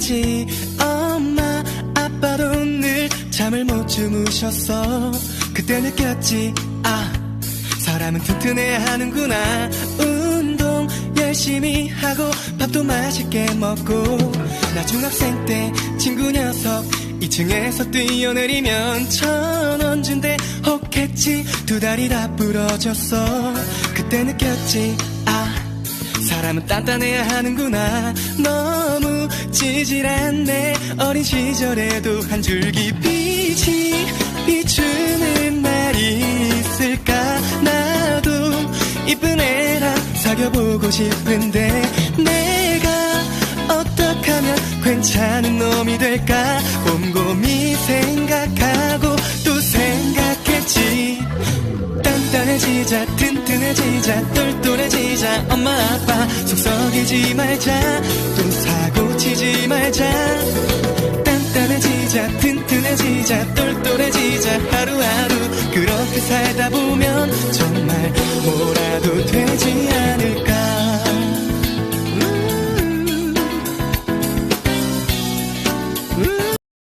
생각했지. 엄마 아빠도 늘 잠을 못 주무셨어. 그때 느꼈지 아 사람은 튼튼해야 하는구나. 운동 열심히 하고 밥도 맛있게 먹고. 나 중학생 때 친구 녀석 2층에서 뛰어내리면 천 원 준대. 혹했지? 두 다리 다 부러졌어. 그때 느꼈지 아 사람은 단단해야 하는구나. 너무 찌질한 내 어린 시절에도 한 줄기 빛이 비추는 날이 있을까? 나도 이쁜 애랑 사귀어보고 싶은데 내가 어떻게 하면 괜찮은 놈이 될까? 곰곰이 생각하고 또 생각했지. 단단해지자 튼튼해지자 똘 엄마 아빠. 속 썩이지 말자. 또 사고 치지 말자. 단단해지자. 튼튼해지자. 똘똘해지자. 하루하루 그렇게 살다 보면 정말 뭐라도 되지 않을까